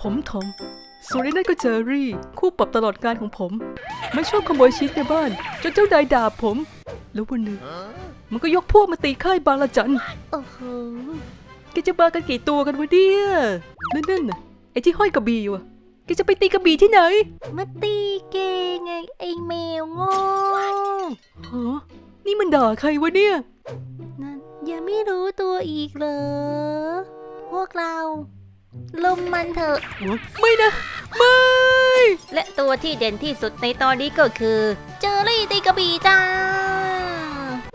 ผมทอมส่วนไอ้นั่นก็เจอรี่ คู่ปรับตลอดการของผม มันชอบขโมยชีสในบ้าน จนเจ้านายด่าผม แล้ววันหนึ่งมันก็ยกพวกมาตีค่ายบางละจันโอ้โหแกจะมากันกี่ตัวกันวะเนี่ยนั่นนั่นน่ะไอ้ที่ห้อยกระบี่อยู่อะแกจะไปตีกระบี่ที่ไหน มาตีเกงไงไอแมวโง่ฮะนี่มันด่าใครวะเนี่ย นั่นยังไม่รู้ตัวอีกเหรอ พวกเรา ลมมันเถอะ ไม่นะ ไม่ และตัวที่เด่นที่สุดในตอนนี้ก็คือ เจอรี่ตีกระบี่จ้า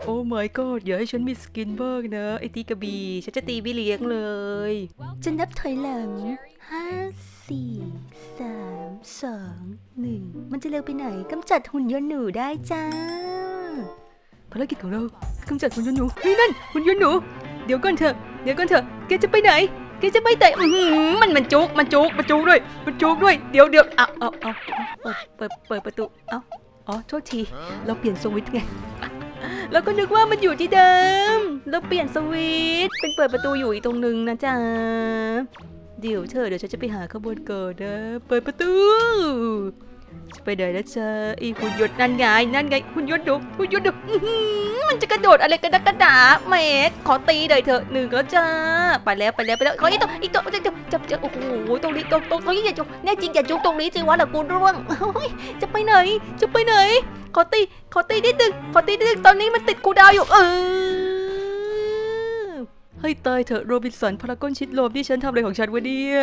โอ้ my god อย่าให้ฉันมีสกินบ้างนะ ไอ้ตีกระบี่ฉันจะตีวิเลี้ยงเลย จะนับถอยหลังห้าสี่สามสองหนึ่งมันจะเร็วไปไหนกำจัดหุ่นยนต์หนูได้จ้า ภารกิจของเรากำจัดหุ่นยนต์หนูเฮ้ยนั่นหุ่นยนต์หนู เดี๋ยวก่อนเถอะ เดี๋ยวก่อนเถอะ แกจะไปไหน แกจะไปไหนอื้อหือมันมันจุกมันจุกมันจุกด้วย มันจุกด้วย เดี๋ยวเดี๋ยวเอาเอาเอาเอาเปิดเปิดเปิดประตูเอาอ๋อโทษทีเราเปลี่ยนสวิตช์ไงเราก็นึกว่ามันอยู่ที่เดิม เราเปลี่ยนสวิตช์เป็นเปิดประตูอยู่อีกตรงนึงนะจ๊ะเดี๋ยวเธอเดี๋ยวฉันจะไปหาขบวนเก่อนนะเปิดประตู จะไปไหนแล้วเจ้าอีหุ่นยนต์นั่นไงนั่นไงหุ่นยนต์ดุหุ่นยนต์ดุมันจะกระโดดอะไรกันนักกระดาแหมขอตีหน่อยเถอะหนึ่งแล้วจ้าไปแล้วไปแล้วไปแล้วขออีกตัวอีกตัวจะจะจะจะโอ้โหตรงนี้ตรงตรงตรงนี้อย่าจุกแน่จริงอย่าจุกตรงนี้สิวะเดี๋ยวกูร่วงจะไปไหนจะไปไหนขอตีขอตีนิดนึงขอตีนิดนึงตอนนี้มันติดกูดาวอยู่เออ ให้ตายเถอะโรบินสันพารากอนชิดโลมที่ฉันทำอะไรของฉันวะเนี่ย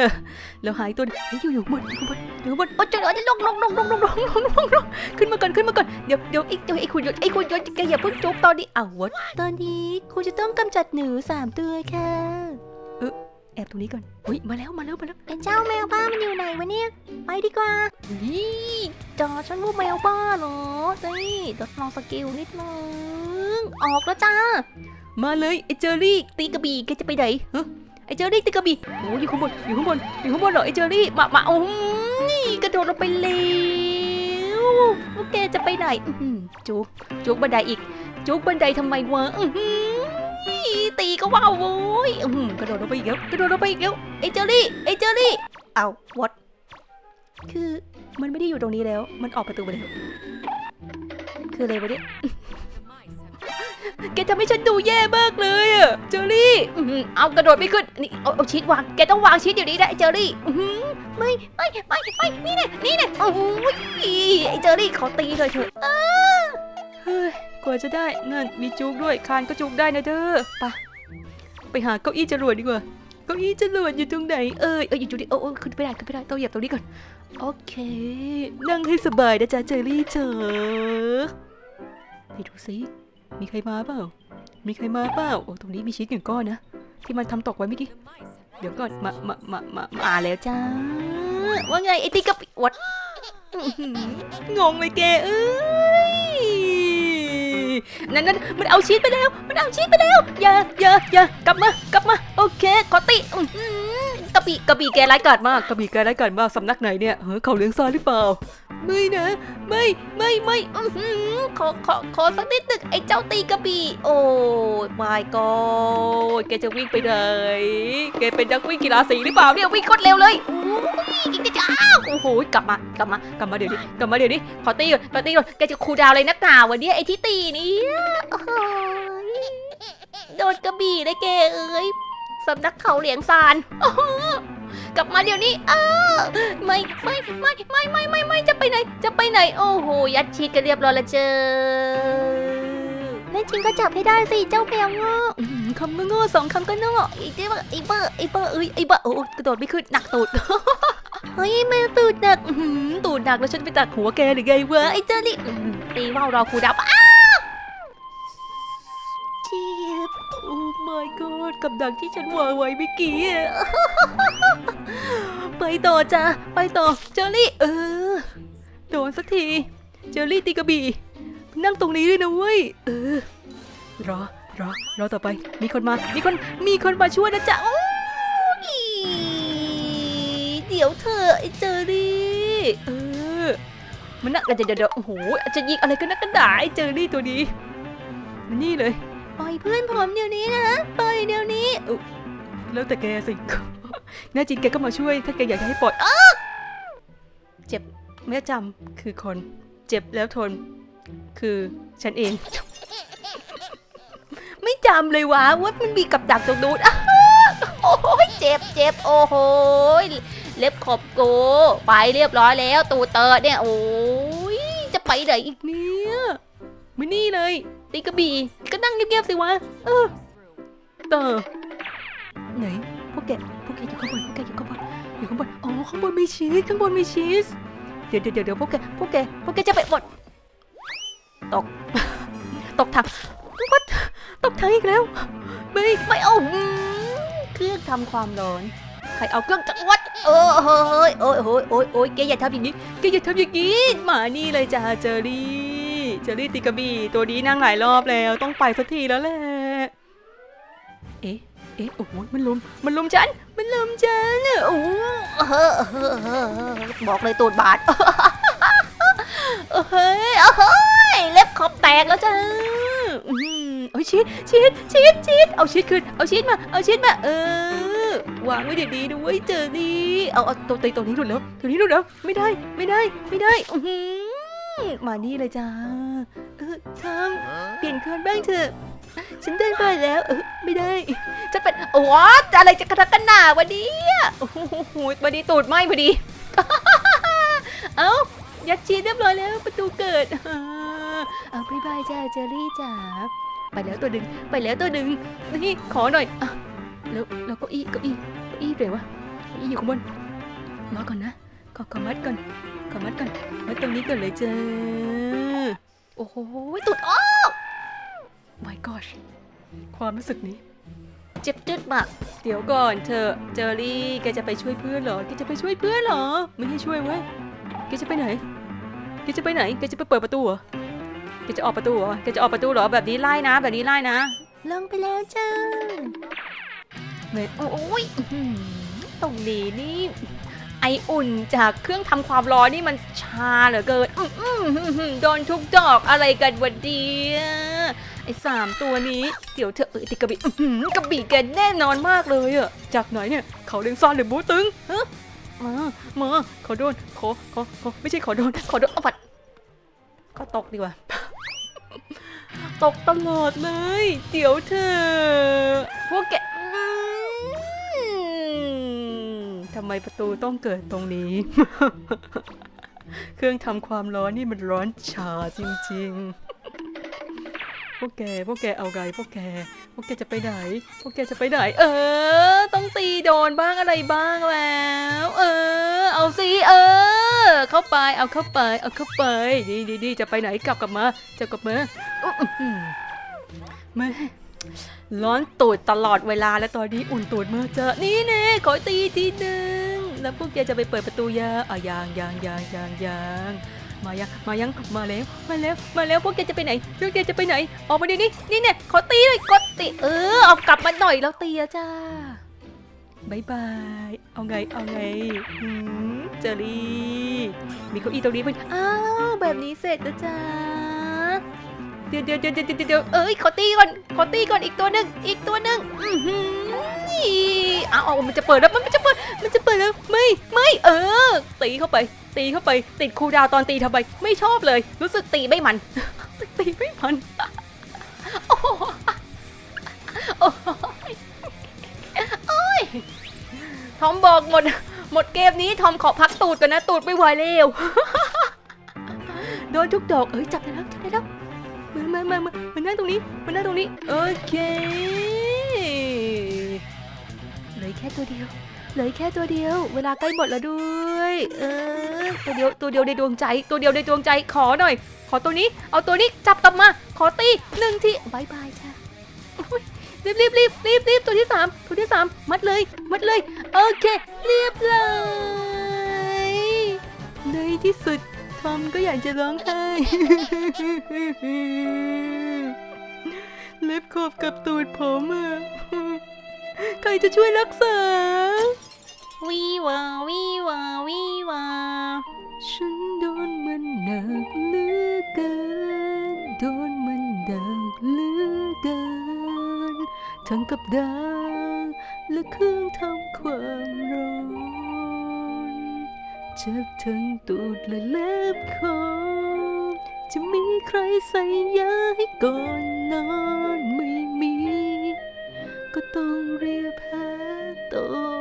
แล้วหายตัวเฮ้ยอยู่อยู่บนอยู่บนอยู่บนโอ้ยจะเดี๋ยลงลงลงลงลงลงลงลงลงขึ้นมาก่อนขึ้นมาก่อนเดี๋ยวเดี๋ยวไอ้เดี๋ยวไอ้คุณยนไอ้คุณยนแกอย่าเพิ่งจบตอนนี้อ้าววดตอนนี้ครูจะต้องกำจัดหนูสามตัวค่ะเออแอบตรงนี้ก่อนอุ้ยมาแล้วมาแล้วมาแล้วเป็นเจ้าแมวบ้ามันอยู่ไหนวะเนี่ยไปดีกว่านี่จอฉันว่าแมวบ้าเหรอนี่ทดลองสกิลนิดนึงออกแล้วจ้า มาเลยไอเจอรี่ตีกระบี่แกจะไปไหนฮะไอเจอรี่ตีกระบี่โอ้ยอยู่ข้างบนอยู่ข้างบนอยู่ข้างบนเหรอไอเจอรี่มามาโอ้ยกระโดดลงไปแล้วพวกแกจะไปไหนจุกจุกบันไดอีกจุกบันไดทำไมวะอื้อหือตีก็ว้าวโว้ยกระโดดลงไปอีกแล้วกระโดดลงไปอีกแล้วไอเจอรี่ไอเจอรี่เอาวอดคือมันไม่ได้อยู่ตรงนี้แล้ว มันออกประตูไปแล้วคืออะไรวะเนี่ย แกทำให้ฉันดูแย่มากเลยอะเจอรี่อื้อหือเอากระโดดไม่ขึ้นนี่เอาเอาชีตวางแกต้องวางชีตเดี๋ยวนี้นะไอ้เจอรี่อื้อหือไม่ไม่ไม่ไม่นี่เนี่ยนี่เนี่ยโอ้ยไอ้เจอรี่ขอตีเลยเถอะอ้าเฮ้ยกว่าจะได้นั่นมีจุกด้วยคานก็จุกได้นะเด้อไปะไปหาเก้าอี้จรวดดีกว่าเก้าอี้จรวดอยู่ตรงไหนเอ้ยเอ้ยอยู่ตรงนี้โอ้โอ้ขึ้นไปได้ขึ้นไปได้ต้องเหยียบตรงนี้ก่อนโอเค นั่งให้สบายนะจ๊ะเจอรี่เจอไปดูสิ มีใครมาเปล่า มีใครมาเปล่า โอ้ตรงนี้มีชีสหนึ่งก้อนนะ ที่มันทำตกไว้เมื่อกี้ เดี๋ยวก่อน มา มา มา มามาแล้วจ้า ว่าไงไอ้ติ๊กกับวัดงงเลยแกเอ้ย นั่นนั่นมันเอาชีสไปแล้ว มันเอาชีสไปแล้ว อย่าอย่าอย่ากลับมากลับมา โอเคขอติกระบี่กระบี่แกร้ายกาจมากกระบี่แกร้ายกาจมากสำนักไหนเนี่ย เฮ้ยเขาเลี้ยงซาหรือเปล่า ไม่นะ ไม่ไม่ไม่ขอขอขอสักนิดหนึงไอ้เจ้าตีกระบี่ โอ้ยมายกอแกจะวิ่งไปไหนแกเป็นนักวิ่งกีฬาสีหรือเปล่าเนี่ยวิ่งโคตรเร็วเลยอุ้ยกิ๊กจ้าโอ้โหกลับมากลับมากลับมาเดี๋ยวนี้กลับมาเดี๋ยวนี้ขอตีก่อนขอตีก่อนแกจะคูดาวเลยนักหนาวันนี้ไอ้ที่ตีนี่โดนกระบี่เลยแกเอ้ยสำนักเขาเหลียงซานโอ้ กลับมาเดี๋ยวนี้เออไม่ไม่ไม่ไม่ไม่ไม่ไม่จะไปไหน จะไปไหน โอ้โหยัดชีดกันเรียบร้อยแล้วเจอแน่จริงก็จับให้ได้สิเจ้าแมวโง่อืมคำก็โง่สองคำก็โง่ไอ้เจ้าไอ้เบอร์ไอ้เบอร์เอ้ยไอ้เบอร์โอ้กระโดดไม่ขึ้นหนักตูดเฮ้ยแมวตูดหนักอื้อหือตูดหนักแล้วฉันไปตัดหัวแกหรือไงวะไอ้เจ้านี่อืมตีว่าวรอครูดับ my god กับดักที่ฉันวางไว้เมื่อกี้ไปต่อจ้าไปต่อเจอรี่ เออ โดนสักที เจอรี่ตีกระบี่ นั่งตรงนี้เลยนะเว้ย เออ รอ รอ รอต่อไป มีคนมา มีคน มีคนมาช่วยนะจ๊ะโอ้ยเดี๋ยวเธอไอ้เจอรี่เออ มันน่ะเดี๋ยวเดี๋ยวโอ้โหจะยิงอะไรกันนักกันหนาไอ้เจอรี่ตัวนี้มันนี่เลย ปล่อยเพื่อนผมเดี๋ยวนี้นะ ปล่อยเดี๋ยวนี้แล้วแต่แกสิ แน่จริงแกก็มาช่วย ถ้าแกอยากจะให้ปลดอ้าเจ็บแม่จำคือคน เจ็บแล้วทน คือฉันเอง ไม่จำเลยวะว่ามันมีกับดักตรงนู้นอ้าโอ้ยเจ็บเจ็บโอ้โหยเล็บขบกูไปเรียบร้อยแล้ว ตูเตอเนี่ย โอ้ยจะไปไหนอีกเนี่ยไม่นี่เลยตีกระบี่ ก็นั่งเงียบๆสิวะ เออเตอไหนพวกแกพวกแกอยู่ข้างบนพวกแกอยู่ข้างบนอยู่ข้างบนอ๋อข้างบนมีชีสข้างบนมีชีสเดี๋ยวเดี๋ยวเดี๋ยวพวกแกพวกแกพวกแกจะไปหมดตก ตกถังวัดตกถังอีกแล้ว ไม่ไม่เอาเครื่องทำความร้อน ใครเอาเครื่องจักรวัดเออเฮ้ยโอ้ยโอ้ยโอ้ยโอ้ยแกอย่าทำอย่างนี้แกอย่าทำอย่างนี้มานี่เลยจ้าเจอรี่ เจอรี่ติกระบี่ตัวนี้นั่งหลายรอบแล้ว ต้องไปสักทีแล้วแหละ เอ๊ะ เอ๊ะ โอ้โหมันลุม มันลุมฉัน มันลุมฉันอะโอ้โหเฮ้อเฮ้อเฮ้อเฮ้อบอกเลยตูดบาดเฮ้ยเฮ้ย เล็บขอบแตกแล้วจ้าอืมเอ้ยชีสชีสชีสชีสเอาชีสขึ้น เอาชีสมา เอาชีสมา เออ วางไว้ดีๆด้วยเจอดีเอาเอาตัวตีตัวนี้หลุดแล้ว ตัวนี้หลุดแล้ว ไม่ได้ ไม่ได้ ไม่ได้อือหือมานี่เลยจ้าเออ ทำเปลี่ยนคนบ้างเถอะ ฉันเดินไปแล้ว เออไม่ได้ จะเป็นโอ้โหอะไรจะกระทักกันหนาวันนี้โอ้โหวันนี้ตูดไหมพอดี เอ้ายัดชีเรียบร้อยแล้วประตูเกิด เอาบายบายจ้าเจอรี่จ๋าไปแล้วตัวดึงไปแล้วตัวดึงนี่ขอหน่อยอะแล้วแล้วก็อีก็อีก็อี้ไหนวะอีอยู่ข้างบนรอก่อนนะขอขอมัดก่อนขอมัดก่อนมัดตรงนี้ก่อนเลยจ้า โอ้โหตุดอ้อ my gosh ความรู้สึกนี้ เจ็บจึดมาก เดี๋ยวก่อนเธอเจอรี่แกจะไปช่วยเพื่อนเหรอแกจะไปช่วยเพื่อนเหรอ ไม่ให้ช่วยเว้ยแกจะไปไหนแกจะไปไหนแกจะไปเปิดประตูเหรอแกจะออกประตูเหรอแกจะออกประตูเหรอแบบนี้ไล่นะแบบนี้ไล่นะลงไปแล้วจ้าเมดโอ้ยอื้อหือตรงนี้นี่ ไออุ่นจากเครื่องทำความร้อนนี่มันชาเหลือเกินอือหือหือหือโดนทุกดอกอะไรกันวันเดียไอสามตัวนี้เดี๋ยวเธอเออติกระบี่กระบี่แกแน่นอนมากเลยอะจากไหนเนี่ยเขาเลี้ยงซ่อนหรือบูตึงฮะมามาขอโดนขอขอขอไม่ใช่ขอโดนขอโดนเอาปัดก็ตกดีกว่าตกตลอดเลย เดี๋ยวเธอพวกแก ทำไมประตูต้องเกิดตรงนี้ เครื่องทำความร้อนนี่มันร้อนชาจริงๆ พวกแก พวกแกเอาไงพวกแก พวกแกจะไปไหน พวกแกจะไปไหน เออ ต้องตีโดนบ้างอะไรบ้างแล้ว เออ เอาสิ เออ เข้าไป เอาเข้าไป เอาเข้าไป ดีดีดีจะไปไหนกลับกลับมา จะกลับมาอื้อหือแม่ ร้อนตูดตลอดเวลาแล้วตอนนี้อุ่นตูดมากเจอ นี่เน่ขอตีทีหนึ่งแล้วพวกแกจะไปเปิดประตูยาอะยางยางยางยางยางมายังมายังมาแล้วมาแล้วมาแล้วพวกแกจะไปไหนพวกแกจะไปไหน ออกมาดินี่นี่เนี่ยขอตีเลยกดตีเออเอากลับมาหน่อยแล้วตีอะจ้าบายบาย เอาไง เอาไงเจอรี่ มีเก้าอี้ตรงนี้เพื่อนอ้าว แบบนี้เสร็จแล้วจ้า ดี๋ยวเดี๋ยวเดี๋ยวเดี๋ยวเดี๋ยวเอ้ยขอตีก่อนขอตีก่อนอีกตัวหนึ่งอีกตัวหนึ่งอือหือเอาเอามันจะเปิดแล้วมันจะเปิดมันจะเปิดแล้วไม่ไม่เออ ตีเข้าไป ตีเข้าไป ติดคูดาวตอนตีทำไมไม่ชอบเลย รู้สึกตีไม่มันตีไม่มันโอ้ยโอ้ยทอมบอกหมดหมดเกมนี้ทอมขอพักตูดก่อนนะตูดไม่ไหวแล้วโดนทุกดอกเอ้ยจับได้แล้วจับได้แล้ว มามามามามานั่งตรงนี้มานั่งตรงนี้ โอเคเหลือแค่ตัวเดียวเหลือแค่ตัวเดียว เวลาใกล้หมดแล้วด้วย เออ ตัวเดียวตัวเดียวในดวงใจ ตัวเดียวในดวงใจขอหน่อย ขอตัวนี้ เอาตัวนี้จับกลับมา ขอตีหนึ่งทีบายบายจ้ะรีบรีบรีบรีบรีบตัวที่สามตัวที่สามมัดเลย มัดเลย โอเค เรียบร้อยในที่สุด ทอมก็อยากจะร้องไห้ เล็บขอบกับตูดผมอะใครจะช่วยรักษาวีวาวีวาวีวาฉันโดนมันหนักเหลือเกิน โดนมันดักเหลือเกิน ทั้งกับดักและเครื่องทำความร้อน เจ็บทั้งตูดและเล็บคอจะมีใครใส่ยาให้ก่อนนอนไม่มี ก็ต้องเรียกแพ้ต่อ